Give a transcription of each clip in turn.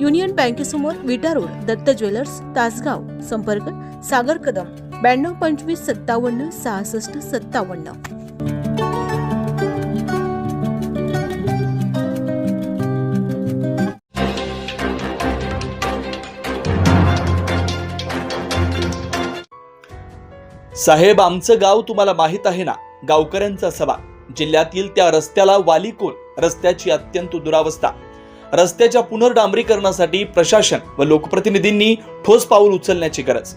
Union बँकेसमोर Vita road Datta jewellers Tasgaon संपर्क सागर कदम ब्याण्णव पंचवीस सत्तावन्न सहासष्ट सत्तावन्न. साहेब आमचं गाव तुम्हाला माहीत आहे ना? गावकऱ्यांचा सभा. जिल्ह्यातील त्या रस्त्याला वाली कोण? रस्त्याची अत्यंत दुरावस्था. रस्त्याच्या पुनर्डांबरीकरणासाठी प्रशासन व लोकप्रतिनिधींनी ठोस पाऊल उचलण्याची गरज.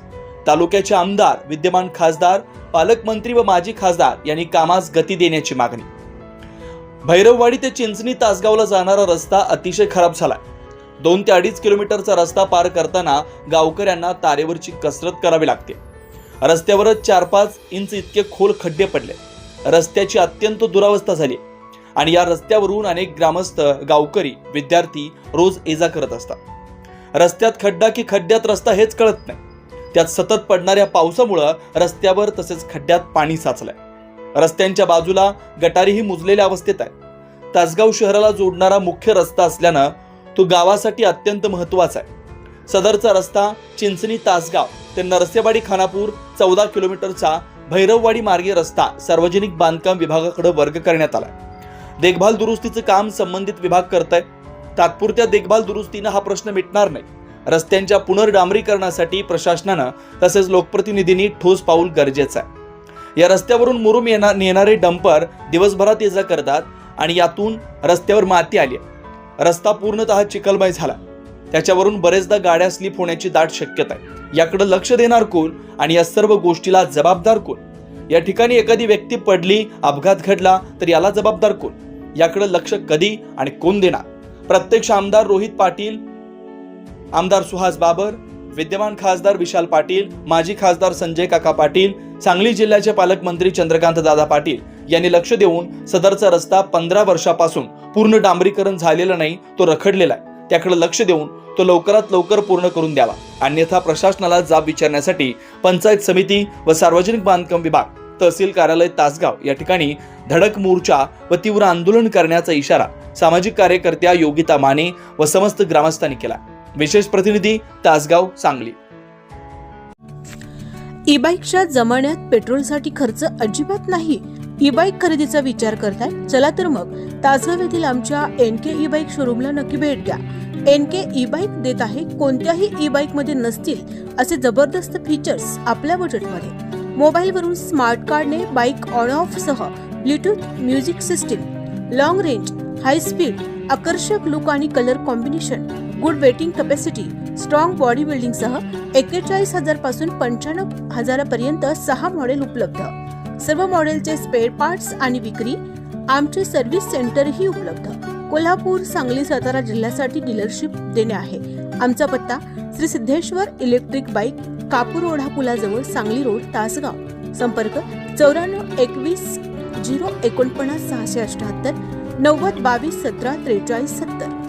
तालुक्याचे आमदार विद्यमान खासदार पालकमंत्री व माजी खासदार यांनी कामास गती देण्याची मागणी. भैरववाडी ते चिंचणी तासगावला जाणारा रस्ता अतिशय खराब झालाय. दोन ते अडीच किलोमीटरचा रस्ता पार करताना गावकऱ्यांना तारेवरची कसरत करावी लागते. रस्त्यावरच चार पाच इंच इतके खोल खड्डे पडले. रस्त्याची अत्यंत दुरावस्था झाली. आणि या रस्त्यावरून अनेक ग्रामस्थ गावकरी विद्यार्थी रोज ये जा करत असतात. रस्त्यात खड्डा की खड्ड्यात रस्ता हेच कळत नाही. त्यात सतत पडणाऱ्या पावसामुळं रस्त्यावर तसेच खड्ड्यात पाणी साचलंय. रस्त्यांच्या बाजूला गटारीही मुजलेल्या अवस्थेत आहे तासगाव शहराला जोडणारा मुख्य रस्ता असल्यानं तो गावासाठी अत्यंत महत्त्वाचा आहे. सदरचा रस्ता चिंचणी तासगाव ते नरसेवाडी खानापूर चौदा किलोमीटरचा भैरववाडी मार्गे रस्ता सार्वजनिक बांधकाम विभागाकडे वर्ग करण्यात आला देखभाल दुरुस्तीचं काम संबंधित विभाग करत आहे तात्पुरत्या देखभाल दुरुस्तीनं हा प्रश्न मिटणार नाही. रस्त्यांच्या पुनर्डांबरीकरणासाठी प्रशासनानं तसेच लोकप्रतिनिधींनी ठोस पाऊल गरजेचं आहे. या रस्त्यावरून मुरुम येणार नेणारे डंपर दिवसभरात ये जा करतात आणि यातून रस्त्यावर माती आली रस्ता पूर्णतः चिखलमय झाला. त्याच्यावरून बरेचदा गाड्या स्लिप होण्याची दाट शक्यता आहे. याकडे लक्ष देणार कोण आणि या सर्व गोष्टीला जबाबदार कोण? या ठिकाणी एखादी व्यक्ती पडली अपघात घडला तर याला जबाबदार कोण? याकडे लक्ष कधी आणि कोण देणार? प्रत्यक्ष आमदार रोहित पाटील आमदार सुहास बाबर विद्यमान खासदार विशाल पाटील माजी खासदार संजय काका पाटील सांगली जिल्ह्याचे पालकमंत्री चंद्रकांत दादा पाटील यांनी लक्ष देऊन सदरचा रस्ता पंधरा वर्षापासून पूर्ण डांबरीकरण झालेला नाही तो रखडलेला आहे. त्याकडे लक्ष देऊन तो लवकरात लवकर पूर्ण करून द्यावा. अन्यथा प्रशासनाला जाब विचारण्यासाठी पंचायत समिती व सार्वजनिक बांधकाम विभाग तहसील कार्यालय तासगाव या ठिकाणी धडक मोर्चा व तीव्र आंदोलन करण्याचा इशारा सामाजिक कार्यकर्त्या योगिता माने व समस्त ग्रामस्थांनी केला. विशेष प्रतिनिधी तासगाव सांगली. ई बाईकच्या जमान्यात पेट्रोलसाठी खर्च अजिबात नाही. ई बाईक खरेदीचा विचार करताय चला तर मग. तासगाव येथील आमच्या एन के ई बाईक शोरूमला नक्की भेट द्या. एन के ई बाईक देत आहे कोणत्याही ई बाईकमध्ये नसतील असे जबरदस्त फीचर्स आपल्या बजेटमध्ये मोबाईलवरून स्मार्ट कार्डने बाईक ऑन ऑफ सह bluetooth music system long range high speed आकर्षक लुक आणि colour combination good weighting capacity strong body building सह एक्केचाळीस हजारपासून पंच्याण्णव हजारापर्यंत सहा मॉडेल उपलब्ध. सर्व मॉडेलचे स्पेअर पार्ट्स आणि विक्री आमचे सर्व्हिस सेंटरही उपलब्ध. कोल्हापूर सांगली सातारा जिल्ह्यासाठी डीलरशिप देणे आहे. आमचा पत्ता श्री सिद्धेश्वर इलेक्ट्रिक बाईक कापूर ओढा पुलाजवळ सांगली रोड तासगाव. संपर्क चौऱ्याण्णव एकवीस झिरो एकोणपन्नास सहाशे अठ्याहत्तर नव्वद बावीस सतरा त्रेचाळीस सत्तर.